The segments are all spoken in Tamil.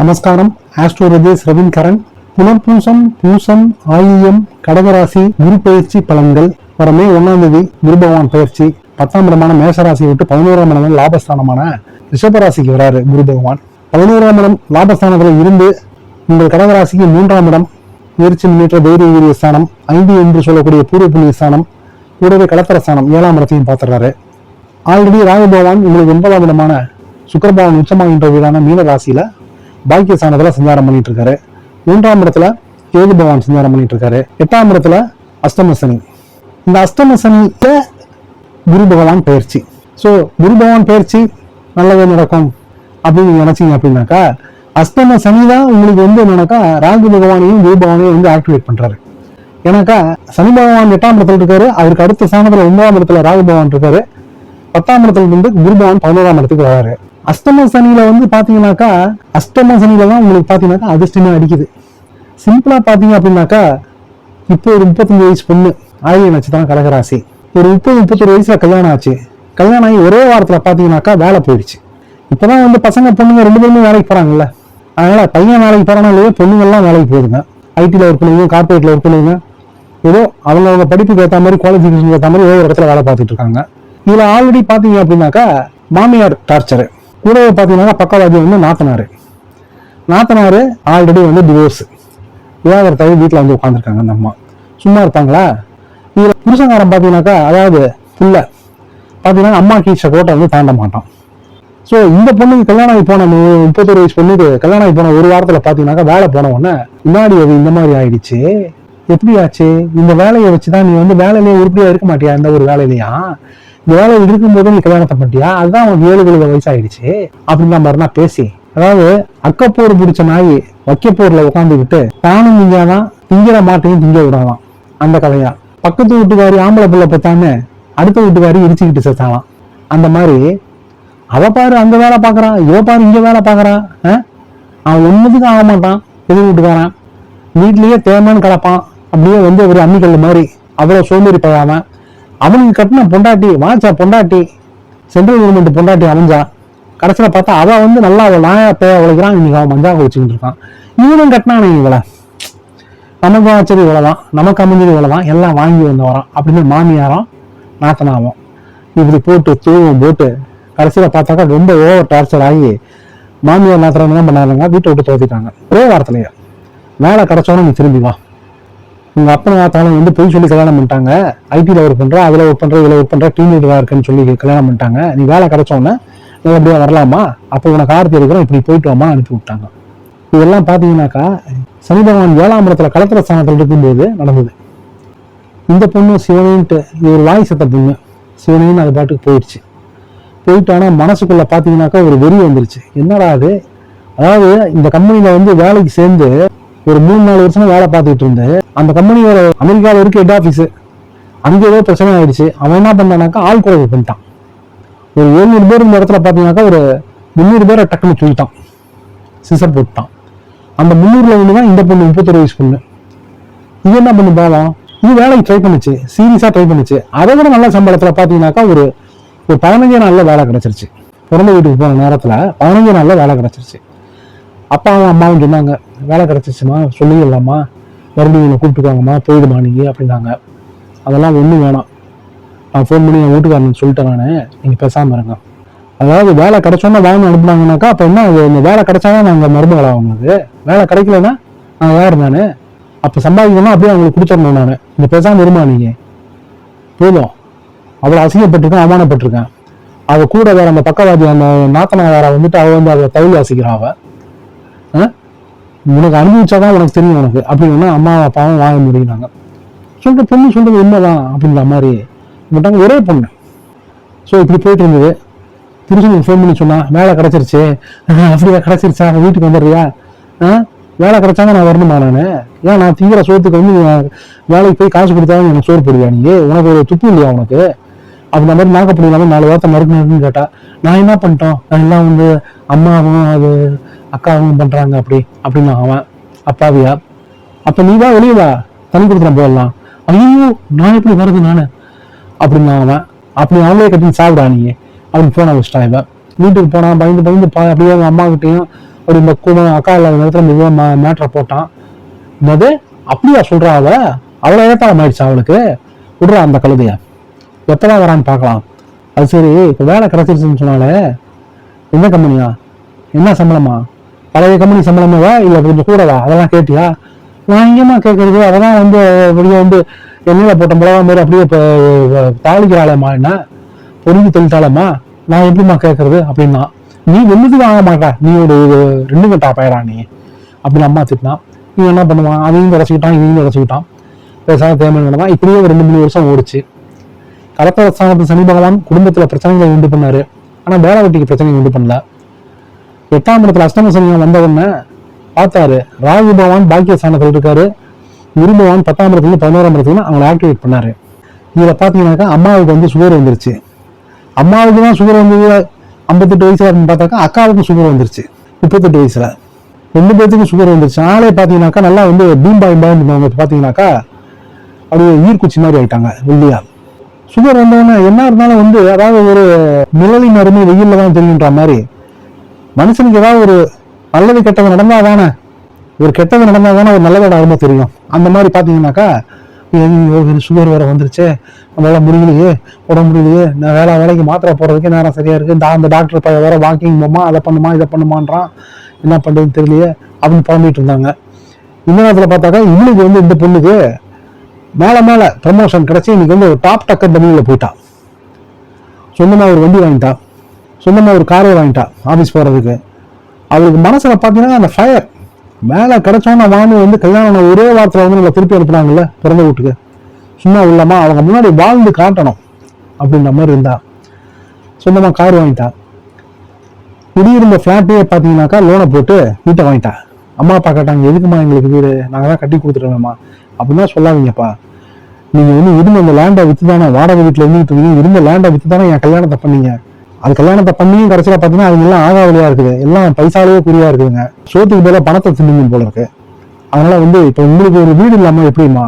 நமஸ்காரம். ஆஸ்ட்ரோ ரஜேஷ் ரவீன்கரன் புனர்பூசம் பூசம் ஆயியம் கடகராசி குரு பயிற்சி பலன்கள். வர மே ஒன்னாம் தேதி குரு பகவான் பயிற்சி. பத்தாம் இடமான மேசராசியை விட்டு பதினோராம் இடம் லாபஸ்தானமான ரிஷபராசிக்கு வராரு குரு பகவான். பதினோராம் இடம் லாபஸ்தானத்தில் இருந்து உங்கள் கடகராசிக்கு மூன்றாம் இடம் முயற்சி முன்னேற்ற தைரிய வீரிய ஸ்தானம் ஐந்து என்று சொல்லக்கூடிய பூர்வ புண்ணிய ஸ்தானம் கூடவே கடத்தர ஸ்தானம் ஏழாம் இடத்தையும் பார்த்துறாரு ஆல்ரெடி ராகு பகவான் உங்களுக்கு ஒன்பதாம் இடமான சுக்கிர உச்சமாகின்ற வீடான மீன ராசியில பாக்கிய சாணத்தில் சஞ்சாரம் பண்ணிட்டு இருக்காரு மூன்றாம் இடத்துல கேது பகவான் சஞ்சாரம் பண்ணிட்டு இருக்காரு எட்டாம் இடத்துல அஷ்டம சனி இந்த அஷ்டம சனியில குரு பகவான் பயிற்சி. ஸோ குரு பகவான் பயிற்சி நல்லதே நடக்கும் அப்படின்னு நீங்கள் நினைச்சீங்க அப்படின்னாக்கா அஷ்டம சனி தான் உங்களுக்கு வந்து என்னன்னாக்கா ராகு பகவானையும் குரு பகவானையும் வந்து ஆக்டிவேட் பண்ணுறாரு ஏன்னாக்கா சனி பகவான் எட்டாம் இடத்துல இருக்காரு அவருக்கு அடுத்த சாணத்தில் ஒன்பதாம் இடத்துல ராகு பகவான் இருக்காரு. பத்தாம் இடத்துல இருந்து குரு பகவான் பதினோராம் இடத்துக்கு வராரு அஷ்டம சனியில வந்து பாத்தீங்கன்னாக்கா அஷ்டம சனியில தான் உங்களுக்கு பாத்தீங்கன்னாக்கா அதிர்ஷ்டமே அடிக்குது. சிம்பிளா பாத்தீங்க அப்படின்னாக்கா இப்போ ஒரு முப்பத்தஞ்சு வயசு பொண்ணு ஆயிரம் நட்சத்திரம் கடகராசி. ஒரு முப்பது முப்பத்தொரு வயசுல கல்யாணம் ஆச்சு. கல்யாணம் ஆகி ஒரே வாரத்துல பாத்தீங்கன்னாக்கா வேலை போயிடுச்சு. இப்பதான் வந்து பசங்க பொண்ணுங்க ரெண்டு பேருமே வேலைக்கு போறாங்கல்ல. அதனால பையன் வேலைக்கு போறானோ இல்லையோ வேலைக்கு போயிடுங்க ஐடியில் ஒர்க் பண்ணுவீங்க கார்பரேட்ல ஒர்க் பண்ணுவீங்க. ஏதோ அவங்க அவங்க படிப்புக்கு ஏற்ற மாதிரி குவாலிஃபிகேஷன் ஏற்ற மாதிரி ஏதோ ஒரு இடத்துல வேலை பார்த்துட்டு இருக்காங்க. இதுல ஆல்ரெடி பாத்தீங்க அப்படின்னாக்கா மாமியார் டார்ச்சர் கூடவே பார்த்தீங்கன்னா பக்கவாதி வந்து நாத்தனாரு. நாத்தனாரு ஆல்ரெடி வந்து டிவோர்ஸ் விவாகரத்தாகி வீட்டில் வந்து உட்காந்துருக்காங்க அந்த அம்மா. சும்மா இருப்பாங்களா? இதில் புருஷங்காரன் பார்த்தீங்கன்னாக்கா அதாவது புள்ள பாத்தீங்கன்னா அம்மா கீழ்ச்ச கோட்டை வந்து தாண்ட மாட்டான். ஸோ இந்த பொண்ணுக்கு கல்யாணம் ஆகி போன முப்பத்தொரு வயசு பொண்ணுக்கு கல்யாணம் ஆகி போன ஒரு வாரத்துல பார்த்தீங்கன்னாக்கா வேலை போன உடனே முன்னாடி அது இந்த மாதிரி ஆயிடுச்சு. எப்படி ஆச்சு இந்த வேலையை வச்சு தான் நீ வந்து வேலையிலேயே உருப்படியாக இருக்க மாட்டியா? இந்த ஒரு வேலையிலையா? வேலை வேலையில் இருக்கும்போது நீ கல்யாணத்தை பண்ணிட்டியா அதுதான் உனக்கு ஏழு எழுபது வயசாயிடுச்சு. அப்படின்ற மாதிரினா பேசி அதாவது அக்கப்போர் பிடிச்ச நாய் வைக்கப்போர்ல உட்காந்துக்கிட்டு தானும் திங்காதான் திங்கிற மாட்டையும் திங்க விடாதான். அந்த கதையா. பக்கத்து வீட்டுக்காரி ஆம்பளை பிள்ளை பார்த்தான்னு அடுத்த வீட்டுக்காரி இடிச்சுக்கிட்டு செத்தாலாம் அந்த மாதிரி அவ பாரு அங்க வேலை பார்க்கறான் இவ பாரு இங்க வேலை பாக்குறான் ஆ? அவன் ஒண்ணுத்துக்கும் ஆக மாட்டான் எது வீட்டுக்காரன். வீட்லயே தேமான்னு கிடப்பான் அப்படியே வந்து ஒரு அம்மிக்கல் மாதிரி அவ்வளவு சோம்பேறி பழாம அவனுக்கு கட்டின பொண்டாட்டி வாச்சா பொண்டாட்டி சென்ட்ரல் கவர்மெண்ட் பொண்டாட்டி அமைஞ்சா கடைசியில பார்த்தா அவள் வந்து நல்லா அவள் நாயா பேய உழைக்கிறான் இன்னைக்கு அவன் மஞ்சாக வச்சுக்கிட்டு இருக்கான். இவனும் கட்டினானே இவளை. நமக்கு வச்சது இவ்வளோதான் நமக்கு அமைஞ்சது இவ்வளோதான் எல்லாம் வாங்கி வந்து வரான். அப்படின்னு மாமியாரம் நாத்தனாவும். இப்படி போட்டு தூவும் போட்டு கடைசியில பார்த்தாக்கா ரொம்ப ஓவர் டார்ச்சர் ஆகி மாமியார் நாத்திரம் என்ன பண்ணாருங்க வீட்டை விட்டு தோத்திட்டாங்க ஒரே வாரத்துலையே. வேலை கிடச்சோன்னு நீ திரும்பி வா. உங்க அப்பனை பார்த்தாலும் வந்து பொய் சொல்லி கல்யாணம் பண்ணிட்டாங்க. ஐடியில் ஒர்க் பண்ற அதில் ஒர்க் பண்ணுற இதில் ஒர்க் பண்ணுற டீம் லீடராக இருக்குன்னு சொல்லி கல்யாணம் பண்ணிட்டாங்க. நீ வேலை கிடைச்சோன்னே நீ அப்படியே வரலாமா? அப்போ உனக்கு ஆர்த்தி இருக்கிறோம் இப்படி போயிட்டு வாமா அனுப்பி விட்டாங்க. இதெல்லாம் பார்த்தீங்கன்னாக்கா சனி பகவான் ஏழாம் இடத்துல கலத்திர ஸ்தானத்தில் இருக்கும்போது நடந்தது. இந்த பொண்ணு சிவனின்ட்டு இது ஒரு வாய் சத்த பொண்ணு. சிவனின்னு அது பாட்டுக்கு போயிடுச்சு. போயிட்டு ஆனால் மனசுக்குள்ளே பார்த்தீங்கன்னாக்கா ஒரு வெறி வந்துருச்சு. என்னடா அது அதாவது இந்த கம்பெனியில் வந்து வேலைக்கு சேர்ந்து ஒரு மூணு நாலு வருஷமா வேலை பார்த்துட்டு இருந்து அந்த கம்பெனியோட அமெரிக்காவில் இருக்க ஹெட் ஆஃபீஸ் அங்கே ஏதோ பிரச்சனை ஆயிடுச்சு. அவன் என்ன பண்ணானாக்கா ஆள் குறைவு பண்ணிட்டான். ஒரு எழுநூறு பேர் இந்த இடத்துல பார்த்தீங்கன்னாக்கா ஒரு முந்நூறு பேரை டக்குன்னு தூக்கிட்டான். சிசர் போட்டுட்டான். அந்த முந்நூறுல ஒன்று தான் இந்த பொண்ணு முப்பத்தொரு வயசு பொண்ணு. இது என்ன பண்ணு பாவம்? இது வேலைக்கு ட்ரை பண்ணுச்சு. சீரியஸாக ட்ரை பண்ணுச்சு. அதை விட நல்ல சம்பளத்தில் பார்த்தீங்கன்னாக்கா ஒரு ஒரு பதினஞ்சு நாளில் வேலை கிடச்சிருச்சு. பிறந்த வீட்டுக்கு போன நேரத்தில் பதினஞ்சு நாளில் வேலை கிடச்சிருச்சு. அப்பாவும் அம்மாவும் சொன்னாங்க வேலை கிடச்சிச்சுமா? சொல்லிடலாமா மறுபடியும் என்னை கூப்பிட்டுக்கோங்கம்மா போயிடுமா நீங்கள் அப்படின்னாங்க. அதெல்லாம் ஒன்றும் வேணாம். நான் ஃபோன் பண்ணி என் வீட்டுக்காரன் சொல்லிட்டேன் நான். நீங்கள் பேசாமல் இருங்க. அதாவது வேலை கிடச்சோன்னா வாங்கி அனுப்புனாங்கனாக்கா அப்போ என்ன அது இந்த வேலை கிடைச்சாதான் நாங்கள் மருமகள் அவங்களுக்கு வேலை கிடைக்கலன்னா நான் யார் நான். அப்போ சம்பாதிக்கணும்னா அப்படியே அவங்களுக்கு கொடுத்துடணும் நான். இந்த பேசாமல் வருமா நீங்கள் போதும். அவ்வளோ அசிங்கப்பட்டிருக்கேன் அவமானப்பட்டிருக்கேன். அவள் கூட வேற அந்த பக்கவாதி அந்த நாத்தனார வந்துட்டு அவள் வந்து அதை தவிழ் வாசிக்கிறான் அவள் உனக்கு அனுபவிச்சாதான் உனக்கு தெரியும் உனக்கு. அப்படின்னா அம்மா அப்பாவும் வாங்க முடியினாங்க சொல்லிட்டு பொண்ணு சொல்றது உண்மைதான் அப்படின்ற மாதிரி விட்டாங்க ஒரே பொண்ணு. ஸோ இப்படி போயிட்டு இருந்தது. புருஷனுக்கு ஃபோன் பண்ணி சொன்னான் வேலை கிடச்சிருச்சு. அப்படியா கிடைச்சிருச்சா? வீட்டுக்கு வந்துடுறியா ஆ? வேலை கிடைச்சாங்க நான் வரணுமா நான்? ஏன் நான் தீவிர சோத்துக்கு வந்து வேலைக்கு போய் காசு கொடுத்தாலும் எனக்கு சோறு போடுவியா நீ? உனக்கு ஒரு துப்பு இல்லையா உனக்கு? அப்படி மாதிரி நாக்கப்படி இல்லாமல் நாலு வார்த்தை மறுக்கணும்னு கேட்டா நான் என்ன பண்ணிட்டோம்? நான் எல்லாம் வந்து அம்மாவும் அது அக்காவும் பண்றாங்க அப்படி அப்படின்னு அவன் அப்பாவியா? அப்ப நீ வா வெளியே வா தண்ணி கொடுத்துற போடலாம் ஐயோ நான் எப்படி வருது நானு? அப்படின்னு அவன் அப்படி அவங்களே கட்டி சாப்பிடா நீ அப்படின்னு போன வச்சுட்டான் இவன். வீட்டுக்கு போனா பயந்து பயந்து பா அப்படியே அவங்க அம்மா கிட்டையும் அப்படி கூட அக்கா இல்லாத நேரத்தில் மெதுவாக மேட்ரை போட்டான். என்னது? அப்படியா சொல்றா அவ? அவ்வளோ ஏற்பாடம் ஆயிடுச்சு அவளுக்கு? விடுறா அந்த கழுதைய. எப்பதான் வரான்னு பார்க்கலாம். அது சரி இப்போ வேலை கிடைச்சிருச்சுன்னு சொன்னாலே என்ன கம்பெனியா என்ன சம்பளமா? பழைய கம்பெனி சம்பளமாவா இல்லை கொஞ்சம் கூடவா? அதெல்லாம் கேட்டியா? நான் எங்கேம்மா கேட்கறது அதெல்லாம் வந்து அப்படியே வந்து எண்ணெயில் போட்ட மிளகா மாதிரி அப்படியே இப்போ தாளிக்கிறாளேம்மா என்ன? பொறிஞ்சு தெளித்தாளம்மா நான் எப்படிம்மா கேட்கறது அப்படின்னா நீ வெள்ளுக்கு வாங்க மாட்டா. நீ ஒரு ரெண்டு கட்டா பயிரா நீ? அப்படின்னு அம்மா திட்டினா நீ என்ன பண்ணுவான்? அதையும் கிடச்சிக்கிட்டான் இதையும் கிடச்சிக்கிட்டான் பேசாத தேவை தான் இப்படியே ஒரு ரெண்டு மூணு வருஷம் ஓடிச்சு. கலப்பட அரசாங்கத்தின் சனி பகவான் குடும்பத்துல பிரச்சனைகளை உண்டு பண்ணாரு. ஆனா வேலை வெட்டிக்கு பிரச்சனையை உண்டு பண்ணல. எட்டாம் இடத்துல அஷ்டம சனியம் வந்த உடனே பார்த்தாரு. ராகு பகவான் பாக்கிய ஸ்தானத்தில் இருக்காரு. குரு பகவான் பத்தாம் இடத்துல பதினோராம் இடத்துல அவங்களை ஆக்டிவேட் பண்ணாரு. இதில் பார்த்தீங்கன்னாக்கா அம்மாவுக்கு வந்து சுகர் வந்துருச்சு. அம்மாவுக்கு தான் சுகர் வந்தது. ஐம்பத்தெட்டு வயசுல இருந்து பார்த்தாக்கா அக்காவுக்கு சுகர் வந்துருச்சு. முப்பத்தெட்டு வயசுல. ரெண்டு பேர்த்துக்கும் சுகர் வந்துருச்சு. ஆளே பார்த்தீங்கன்னாக்கா நல்லா வந்து பீம்பாய் இருந்தவங்க பார்த்தீங்கன்னாக்கா அப்படியே ஈர்க்குச்சி மாதிரி ஆயிட்டாங்க வெள்ளியா. சுகர் வந்தவொடனே என்ன இருந்தாலும் வந்து அதாவது ஒரு நிழலின் அருமை வெயில்ல தான் தெரியுன்ற மாதிரி மனுஷனுக்கு ஏதாவது ஒரு நல்லது கெட்டது நடந்தா தானே? ஒரு கெட்டது நடந்தா தானே ஒரு நல்லதோட அருமை தெரியும். அந்த மாதிரி பார்த்தீங்கன்னாக்கா சுகர் வேற வந்துருச்சு. நம்மளால முடியலையே உடம்பு முடியலையே நான் வேலை வேலைக்கு மாத்திரை போடுறதுக்கே நேரம் சரியா இருக்கு. இந்த அந்த டாக்டர் பையன் வேற வாக்கிங் போமா அதை பண்ணுமா இதை பண்ணுமான்றான். என்ன பண்ணுறதுன்னு தெரியலையே அப்படின்னு புலம்பிட்டு இருந்தாங்க. இந்த நேரத்தில் பார்த்தாக்கா இன்னைக்கு வந்து இந்த பொண்ணுக்கு மேலே மேலே ப்ரமோஷன் கிடச்சி இன்னைக்கு வந்து ஒரு டாப் டக்கர் தமிழில் போயிட்டான். சொந்தமாக ஒரு வண்டி வாங்கிட்டான். சொந்தமாக ஒரு காரை வாங்கிட்டா ஆஃபீஸ் போகிறதுக்கு அவளுக்கு மனசில் பார்த்தீங்கன்னா அந்த ஃபயர் மேலே கிடச்சோன்னா வானு வந்து கல்யாணம் ஒரே வாரத்தில் வந்து நம்மளை திருப்பி அனுப்புனாங்கல்ல பிறந்த வீட்டுக்கு. சும்மா உள்ளமா அவங்க முன்னாடி வாழ்ந்து காட்டணும் அப்படின்ற மாதிரி இருந்தா. சொந்தமாக கார் வாங்கிட்டா. குடியிருந்த ஃப்ளாட்டே பார்த்தீங்கன்னாக்கா லோனை போட்டு வீட்டை வாங்கிட்டா. அம்மா அப்பா கேட்டாங்க எதுக்குமா எங்களுக்கு வீடு? நாங்கள் தான் கட்டி கொடுத்துருவேம்மா அப்படின்னா சொல்லாதீங்கப்பா. நீங்கள் வந்து இருந்த அந்த லேண்டை விற்று தானே வாடகை வீட்டில் இருந்துட்டு இருந்தீங்க இருந்த லேண்டை விற்று தானே என் கல்யாணத்தை பண்ணீங்க. அது கல்யாணத்தை பண்ணியும் கடைசியில் பார்த்தீங்கன்னா அது எல்லாம் ஆகாவலியாக இருக்குது. எல்லாம் பைசாலேயே குறியா இருக்குதுங்க. சோத்துக்கு போல பணத்தை தின்னுங்க போல இருக்கு. அதனால வந்து இப்போ உங்களுக்கு ஒரு வீடு இல்லாமல் எப்படிம்மா?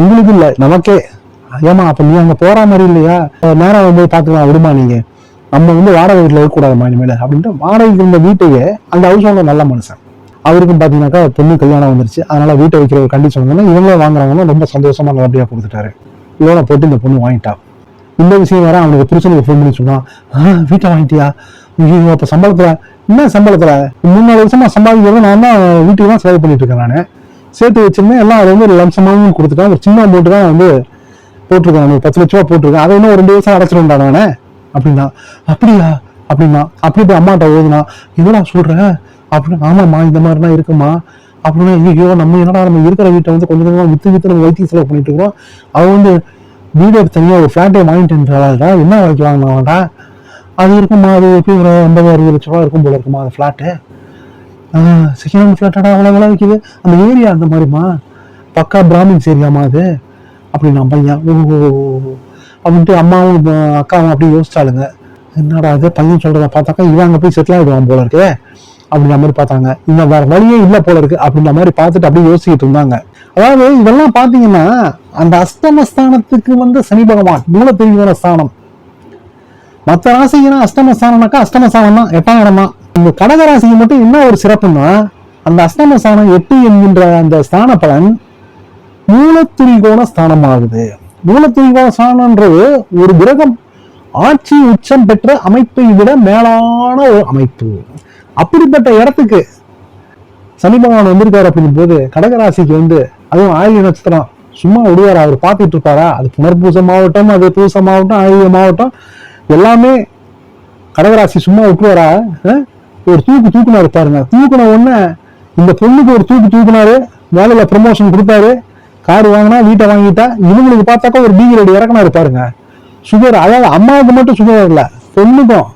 உங்களுக்கு இல்லை நமக்கே. ஏமா அப்போ நீ அங்கே போற மாதிரி இல்லையா? நேரம் வந்து பார்த்துக்கலாம் விடுமா நீங்க? நம்ம வந்து வாடகை வீட்டில் இருக்கக்கூடாதுமா இனிமேல் அப்படின்ட்டு வாடகைக்கு இருந்த வீட்டையே அந்த ஹவுஸ் ஓனர் நல்ல மனுஷன். அவருக்கும் பார்த்தீங்கன்னாக்கா பொண்ணு கல்யாணம் வந்துருச்சு. அதனால வீட்டை வைக்கிற ஒரு கண்டிஷன் வந்து இவங்களே வாங்குறாங்கன்னா ரொம்ப சந்தோஷமா நல்லபடியாக கொடுத்துட்டாரு. லோனை போட்டு இந்த பொண்ணு வாங்கிட்டா. இந்த விஷயம் வேற அவனுக்கு புருஷனுக்கு ஃபோன் பண்ணி சொன்னான். ஆ வீட்டை வாங்கிட்டியா? ஐயோ அப்போ சம்பளத்தில். என்ன சம்பளத்தில்? மூணு வருஷமா சம்பாதிக்கிறது நான் தான் வீட்டுக்கு தான் செலவு பண்ணிட்டு இருக்கேன் நான். சேர்த்து வச்சிருந்தேன் எல்லாம் அது வந்து ஒரு லம்சமாகவும் கொடுத்துட்டேன். ஒரு சின்ன அமௌண்ட் தான் வந்து போட்டிருக்கேன் ஒரு பத்து லட்ச ரூபா போட்டிருக்கேன். அதை இன்னும் ஒரு ரெண்டு வருஷம் அடைச்சிருந்தான் நானே. அப்படின்னா அப்படியா? அப்படின்னா அப்படி போய் அம்மாட்ட ஓதுனா என்னடா சொல்ற? அப்படின்னு ஆமாம்மா இந்த மாதிரிலாம் இருக்குமா அப்படின்னா ஐயோ நம்ம என்னடா நம்ம இருக்கிற வீட்டை வந்து கொஞ்சம் கொஞ்சமாக வித்து வித்து நம்ம வைத்தியம் செலவு பண்ணிட்டு இருக்கிறோம். அவன் வந்து வீடு எடுத்து ஒரு ஃபிளாட்டே வாங்கிட்டு என்ன விலைக்கு வாங்கினாடா அது இருக்குமா அது எப்படி ஒரு ஐம்பது அறுபது லட்ச ரூபா இருக்கும் போல இருக்குமா அந்த ஃபிளாட்டு செகண்ட் ஹேண்ட் ஃபிளாட்டடா அவ்வளோ விலை விற்கிது அந்த ஏரியா அந்த மாதிரிமா பக்கா பிராமின்ஸ் ஏரியாமா அது. அப்படி நான் பையன். ஓ அப்படின்ட்டு அம்மாவும் அக்காவும் அப்படி யோசிச்சாளுங்க. என்னடா அது பையன் சொல்கிறத பார்த்தாக்கா இவன் அங்கே போய் செட்டில் ஆகிடுவான் போல இருக்கே. அப்படின்ற மாதிரி பார்த்தாங்க. இன்னும் வேற வழியே இல்லை போல இருக்கு. அப்படின்ற மாதிரி பார்த்துட்டு அப்படியே யோசிக்கிட்டு இருந்தாங்க. அதாவது இதெல்லாம் பார்த்தீங்கன்னா அந்த அஸ்தமஸ்தானத்துக்கு வந்து சனி பகவான் மூலப்பிரிவான ஸ்தானம். மற்ற ராசிக்குனா அஷ்டமஸ்தானம்னாக்கா அஷ்டமஸ்தானம் தான் எட்டாம் இடம் தான் இந்த கடக ராசிக்கு மட்டும் என்ன ஒரு சிறப்புன்னா அந்த அஷ்டமஸ்தானம் எட்டு என்கின்ற அந்த ஸ்தான பலன் மூலத்திரிகோண ஸ்தானம் ஆகுது மூலத்திரிகோண ஸ்தானம்ன்றது ஒரு கிரகம் ஆட்சி உச்சம் பெற்ற அமைப்பை விட மேலான ஒரு அமைப்பு. அப்படிப்பட்ட இடத்துக்கு சனி பகவான் வந்திருக்காரு அப்படிங்கும் போது கடகராசிக்கு வந்து அதுவும் ஆயுத நட்சத்திரம் சும்மா விடுவார்? அவர் பார்த்துட்டு இருப்பாரா அது புனர்பூசமாகட்டும் அது பூசமாகட்டும் ஆயுதமாகட்டும் எல்லாமே கடகராசி சும்மா விட்டுவாரா ஒரு தூக்கு தூக்குனாரு பாருங்க. தூக்குன உடனே இந்த பொண்ணுக்கு ஒரு தூக்கு தூக்குனாரு வேலையில ப்ரமோஷன் கொடுத்தாரு கார் வாங்கினா வீட்டை வாங்கிட்டா இவங்களுக்கு பார்த்தாக்கா ஒரு பீகர் ரெடி இறக்குனாரு பாருங்க. சுகர் அதாவது அம்மாவுக்கு மட்டும் சுகர் இல்லை பொண்ணுக்கும்.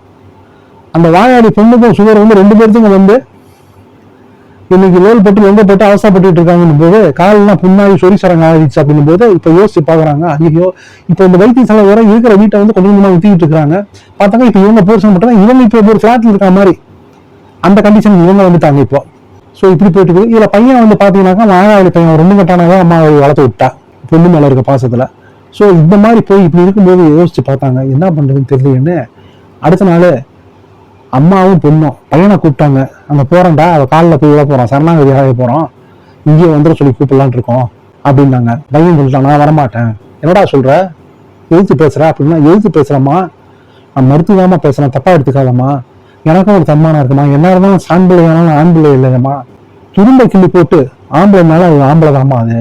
அந்த வாயாடி பொண்ணுக்கும் சுகர் வந்து ரெண்டு பேர்த்துக்கும் வந்து இன்னைக்கு லோல் பட்டு எங்க போட்டு அவசரப்பட்டு இருக்காங்கன்னு போது காலெல்லாம் புண்ணாகி சொரி சரங்க ஆயிடுச்சு அப்படின்னும் போது இப்ப யோசிச்சு பாக்குறாங்க. ஐயோ இப்ப இந்த வைத்திய செலவு வர இருக்கிற வீட்டை வந்து கொஞ்சம் கொஞ்சமா ஊத்திட்டு இருக்காங்க. பார்த்தாங்க இப்ப இவங்க போர்ஷன் மட்டும் தான் இவங்க இப்ப ஒரு ஃபிளாட்ல இருக்க மாதிரி. அந்த கண்டிஷன் இவங்க வந்துட்டாங்க இப்போ. ஸோ இப்படி போயிட்டு இருக்குது. இதுல பையன் வந்து பாத்தீங்கன்னாக்கா மாயாவளி பையன் ரெண்டு கட்டானதான் அம்மா வளர்த்து விட்டா. பொண்ணு மேல இருக்க பாசத்துல. ஸோ இந்த மாதிரி போய் இப்படி இருக்கும்போது யோசிச்சு பார்த்தாங்க. என்ன பண்றதுன்னு தெரியலன்னு அடுத்த நாள் அம்மாவும் பொண்ணும் பையனை கூப்பிட்டாங்க. அங்கே போகிறேன்டா அவள் காலில் போய் விட போகிறோம் சரணாகதி ஆக போறோம் இங்கேயே வந்துட சொல்லி கூப்பிடலான் இருக்கோம் அப்படின்னாங்க. பையன் சொல்லிட்டான் நான் வரமாட்டேன். என்னடா சொல்கிற எழுத்து பேசுகிற அப்படின்னா எழுத்து பேசுகிறம்மா நான் மருத்துவமாக பேசுகிறேன் தப்பாக எடுத்துக்காதம்மா. எனக்கும் ஒரு தன்மானம் இருக்குமா? என்ன இருந்தாலும் ஆண் பிள்ளை வேணாலும் ஆண் பிள்ளை இல்லைம்மா துரும்ப கிள்ளி போட்டு ஆம்பளைனால அது ஆம்பளை தாம்மா அது.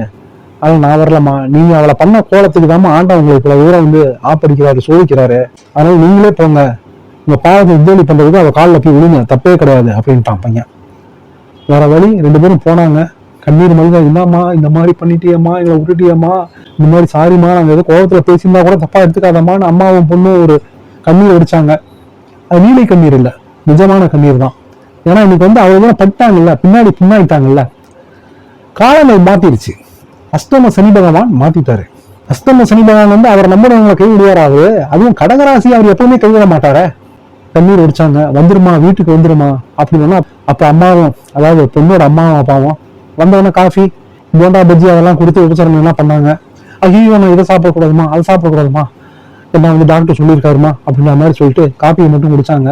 அதில் நான் வரலம்மா. நீங்கள் அவளை பண்ண கோலத்துக்கு தாம்மா ஆண்டவங்களை இவ்வளோ தூரம் வந்து ஆப்படிக்கிறாரு சோதிக்கிறாரு. அதனால நீங்களே போங்க. உங்க பாவத்தை உத்தேலி பண்றதுக்கு அவ காலில் போய் விழுங்க தப்பே கிடையாது அப்படின்ட்டான் பையன். வேற வழி ரெண்டு பேரும் போனாங்க. கண்ணீர் மல்க இந்தாம்மா இந்த மாதிரி பண்ணிட்டியம்மா எங்களை விட்டுட்டியம்மா இந்த மாதிரி சாரிம்மா நாங்கள் ஏதோ கோபத்தில் பேசியிருந்தா கூட தப்பா எடுத்துக்காதம்மான்னு அம்மாவும் பொண்ணும் ஒரு கண்ணீர் அடிச்சாங்க. அது நீலை கண்ணீர் இல்லை நிஜமான கண்ணீர் தான். ஏன்னா இன்னைக்கு வந்து அவங்க தான் பட்டாங்கல்ல பின்னாடி பின்னாடிட்டாங்கல்ல காலநிலை மாத்திருச்சு அஷ்டம சனி பகவான் மாத்திட்டாரு. அஷ்டம சனி பகவான் வந்து அவர் நம்புறவங்களை கைவிடுவாராது அதுவும் கடகராசி அவர் எப்பவுமே கைவிட மாட்டாரே. தண்ணீர் ஒடிச்சாங்க. வந்துருமா? வீட்டுக்கு வந்துருமா? அப்படின்னா அப்ப அம்மாவும் அதாவது பொண்ணோட அம்மாவும் அப்பாவும் வந்தவொடனே காஃபி போண்டா பஜ்ஜி அதெல்லாம் கொடுத்து உபச்சாரங்கள் எல்லாம் பண்ணாங்க. ஐயோ நான் இதை சாப்பிடக்கூடாதுமா? அதை சாப்பிடக்கூடாதுமா? என்ன வந்து டாக்டர் சொல்லியிருக்காருமா? அப்படின்ற மாதிரி சொல்லிட்டு காப்பியை மட்டும் குடிச்சாங்க.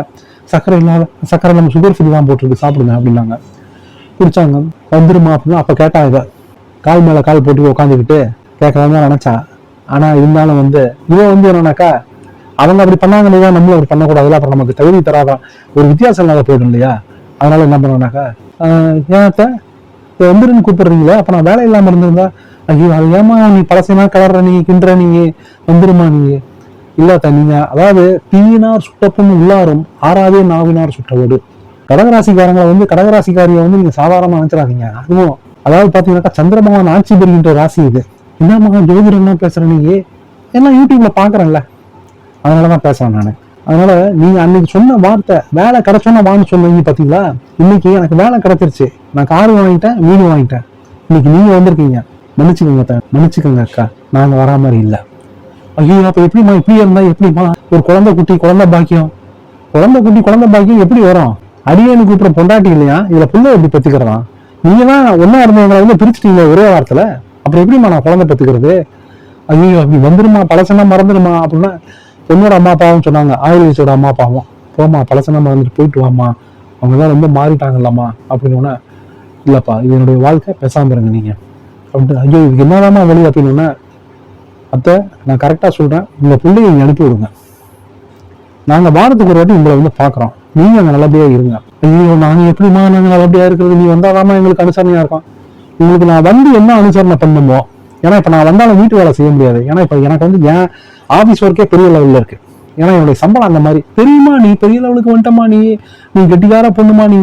சர்க்கரை இல்லாத சர்க்கரை நம்ம சுகர் ஃப்ரீ தான் போட்டிருக்கு சாப்பிடுங்க அப்படின்னாங்க. குடிச்சாங்க. வந்துருமா அப்படின்னா அப்போ கேட்டா இதை கால் மேலே கால் போட்டு உட்காந்துக்கிட்டு கேட்கலாம் தான் நினைச்சா. ஆனால் இருந்தாலும் வந்து இவன் வந்து என்னன்னாக்கா அவங்க அப்படி பண்ணாங்க இல்லையா நம்மளும் அப்படி பண்ணக்கூடாதுல அப்புறம் நமக்கு தகுதி தராதான் ஒரு வித்தியாசம் இல்லாத போயிடும் இல்லையா? அதனால என்ன பண்ணுவேனாக்கா ஆஹ் ஏன் இப்போ வந்துருன்னு கூப்பிடுறீங்களே அப்போ நான் வேலை இல்லாமல் இருந்திருந்தா ஐயோ அது ஏமா நீ பழசைனா கலர்ற நீ கிண்டுற நீ வந்துருமா நீ? இல்லாத நீங்க அதாவது தீயினார் சுட்டப்பும் உள்ளாரும் ஆறாவே நாவினார் சுட்டவோடு. கடகராசிக்காரங்களை வந்து கடகராசிக்காரியை வந்து நீங்க சாதாரணமா நினைச்சிடாதீங்க. அதுவும் அதாவது பாத்தீங்கன்னாக்கா சந்திரபகவான் ஆட்சி பெறுகின்ற ராசி இது. என்னம்மா ஜோதிடம்லாம் பேசுற நீங்க? எல்லாம் யூடியூப்ல பாக்குறேன்ல. அதனால தான் பேசுகிறேன் நான். அதனால நீங்க அன்னைக்கு சொன்ன வார்த்தை வேலை கிடைச்சோன்னா வான்னு சொன்னீங்க பாத்தீங்களா? இன்னைக்கு எனக்கு வேலை கிடைச்சிருச்சு. நான் கார் வாங்கிட்டேன் வீடு வாங்கிட்டேன். இன்னைக்கு நீங்க வந்திருக்கீங்க. மன்னிச்சுக்கோங்க அத்தை, மன்னிச்சுக்கோங்க அக்கா. நாங்க வரா மாதிரி இல்லை. ஐயோ அப்ப எப்படிம்மா இப்படி இருந்தா எப்படிம்மா? ஒரு குழந்தை குட்டி குழந்தை பாக்கியம். குழந்தை குட்டி குழந்தை பாக்கியம் எப்படி வரும்? அடியேன்னு கூப்பிடுற பொண்டாட்டி இல்லையா? இதுல புள்ள எப்படி பெத்துக்கிறதா? நீங்க தான் ஒன்னா இருந்தவங்களை வந்து பிரிச்சுட்டீங்க ஒரே வாரத்துல. அப்புறம் எப்படிம்மா நான் குழந்தை பெத்துக்கிறது? ஐயோ அப்படி வந்துருமா? பழசனா மறந்துடுமா அப்படின்னா பொண்ணோட அம்மா அப்பாவும் சொன்னாங்க ஆயுர்வேதோட அம்மா அப்பாவும். போமா பழசனா மறந்துட்டு போயிட்டு வாமா அவங்க தான் ரொம்ப மாறிட்டாங்கல்லம்மா அப்படின்னோடனே இல்லைப்பா இது என்னுடைய வாழ்க்கை பேசாம இருங்க நீங்க. அப்படின்ட்டு ஐயோ இதுக்கு என்னதாம்மா வழி அப்படின்னோடனே அத்தை நான் கரெக்டா சொல்றேன் உங்க பிள்ளையை நீங்கள் அனுப்பி விடுங்க. நாங்க வாரத்துக்கு ஒரு வாட்டி உங்களை வந்து பாக்குறோம். நீங்க அங்க நல்லபடியா இருங்க. ஐயோ நாங்க எப்படிமா நாங்க நல்லபடியா இருக்கிறது? நீ வந்தாதாம்மா எங்களுக்கு அனுசரணையா இருக்கும். உங்களுக்கு நான் வந்து என்ன அனுசரணை பண்ணுமோ? ஏன்னா இப்ப நான் வந்தாலும் வீட்டு வேலை செய்ய முடியாது. ஏன்னா இப்ப எனக்கு வந்து ஏன் ஆஃபீஸ் ஒர்க்கே பெரிய லெவலில் இருக்கு. ஏன்னா என்னுடைய சம்பளம் அந்த மாதிரி. தெரியுமா நீ? பெரிய லெவலுக்கு வந்துட்டமா நீ. நீ கெட்டிக்கார பொண்ணுமா நீ?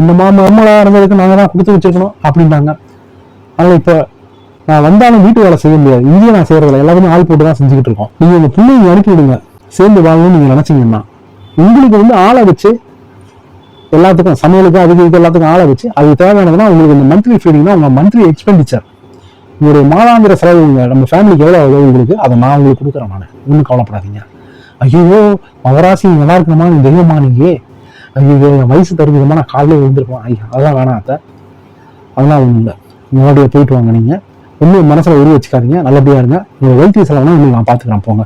இந்த மாமா அம்மளா இருந்ததுக்கு நாங்கள் தான் கொடுத்து வச்சிருக்கணும் அப்படின்னாங்க. ஆனால் இப்போ நான் வந்தாலும் வீட்டு வேலை செய்ய முடியாது. இங்கேயே நான் செய்கிறதில்ல எல்லாருமே ஆள் போட்டு தான் செஞ்சுக்கிட்டு இருக்கோம். நீங்கள் உங்கள் பிள்ளைங்க அனுப்பி விடுங்க. சேர்ந்து வாழணும்னு நீங்கள் நினச்சிங்கன்னா. உங்களுக்கு வந்து ஆளை வச்சு எல்லாத்துக்கும் சமையலுக்கு அதுக்கு இதுக்கு எல்லாத்துக்கும் ஆளை வச்சு அதுக்கு தேவையானதுன்னா உங்களுக்கு இந்த மந்த்லி ஃபீடிங்னா உங்கள் மந்த்லி எக்ஸ்பெண்டிச்சர் உங்களுடைய மாதாந்திர செலவுங்க நம்ம ஃபேமிலிக்கு எவ்வளோ எவ்வளோ உங்களுக்கு அதை நான் உங்களுக்கு கொடுக்குறேன் நான். ஒன்றும் கவலைப்படாதீங்க. ஐயோ மகராசி நல்லா இருக்கணுமா நீ தெய்வமா நீங்கே ஐயோ என் வயசு தருவிதமா நான் காலையில் எழுந்திருப்பேன். ஐயா அதெல்லாம் வேணாம் அத்தை. அதெல்லாம் ஒன்றும் இல்லை. முன்னாடியே போயிட்டு வாங்க நீங்கள் ஒன்றும் மனசில் உருவ வச்சுக்காதீங்க. நல்லபடியாக இருங்க. உங்கள் வைத்திய செலவுனா இன்னும் நான் பார்த்துக்கிறேன் போங்க.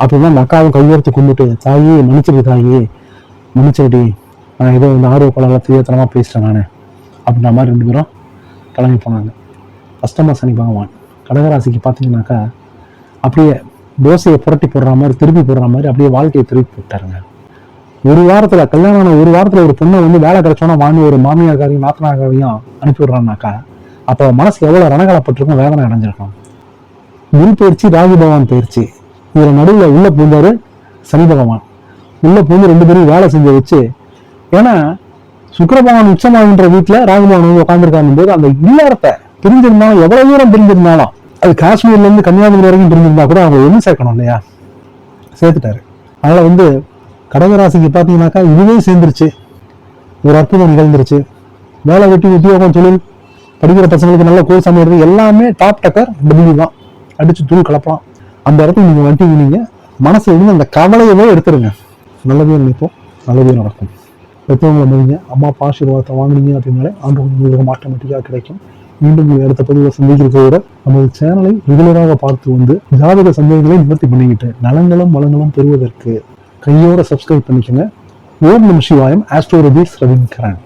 அப்படின்னா அந்த அக்காவை கையெழுத்து கும்பிட்டு தாயே மன்னிச்சிடு தாயே. மன்னிச்சிருடி. நான் ஏதோ இந்த ஆர்வ கொலை தெரியாதனமா பேசுகிறேன் நான். அப்படின்ற மாதிரி ரெண்டு பேரும் கிளம்பி போனாங்க. அஷ்டம சனி பகவான் கடகராசிக்கு பார்த்தீங்கன்னாக்கா அப்படியே தோசையை புரட்டி போடுற மாதிரி திருப்பி போடுற மாதிரி அப்படியே வாழ்க்கையை திருப்பி போட்டாருங்க. ஒரு வாரத்தில் கல்யாணம் ஆன ஒரு வாரத்தில் ஒரு பொண்ணை வந்து வேலை கிடைச்சோன்னா வாங்கி ஒரு மாமியார்காரையும் நாத்தனாக்காரையும் அனுப்பி விடுறான்னாக்கா அப்போ மனசு எவ்வளோ ரணகலப்பட்டிருக்கும் வேதனை அடைஞ்சிருக்கும். குரு பயிற்சி ராகு பகவான் பயிற்சி இதில் நடுவில் உள்ள பூந்தாரு சனி பகவான். உள்ள பூந்து ரெண்டு பேரும் வேலை செஞ்சு வச்சு ஏன்னா சுக்கிர பகவான் உச்சமாகின்ற ராகுபவன் ராகு பகவான் வந்து உட்காந்துருக்காங்க போது அந்த இல்லறத்தை பிரிஞ்சிருந்தாலும் எவ்வளவு தூரம் பிரிஞ்சிருந்தாலும் அது காஷ்மீர்ல இருந்து கன்னியாகுமரி வரைக்கும் பிரிஞ்சிருந்தா கூட அவங்க ஒன்று சேர்க்கணும் இல்லையா? சேர்த்துட்டாரு. அதனால வந்து கடகராசிக்கு பார்த்தீங்கன்னாக்கா இதுவே சேர்ந்துருச்சு. ஒரு அற்புதம் நிகழ்ந்துருச்சு. வேலை வெட்டி உத்தியோகம் தொழில் படிக்கிற பசங்களுக்கு நல்ல கோர்ஸ் அமைகிறது எல்லாமே டாப் டக்கர் டபிள்யூ தான். அடிச்சு தூள் கலப்பலாம். அந்த இடத்துல நீங்கள் வந்துட்டீங்க நீங்கள் மனசு இருந்து அந்த கவலையவே எடுத்துருங்க. நல்லதே நினைப்போம். நல்லதே நடக்கும். பெற்றவங்களை மதிங்க அம்மா அப்பா ஆசீர்வாதத்தை வாங்குனீங்க அப்படின்னாலே ஆண்டு உங்களுக்கு ஆட்டோமேட்டிக்காக கிடைக்கும். மீண்டும் உங்களை அடுத்த பதிவில் சந்திக்கிறத விட நமது சேனலை ரெகுலராக பார்த்து வந்து ஜாதக சந்தேகங்களை நிவர்த்தி பண்ணிக்கிட்டு நலங்களும் வளங்களும் பெறுவதற்கு கையோட சப்ஸ்கிரைப் பண்ணிக்கோங்க. ஓம் நம சிவாயம். ஆஸ்ட்ரோரஜிஸ் ரவீன் கரன்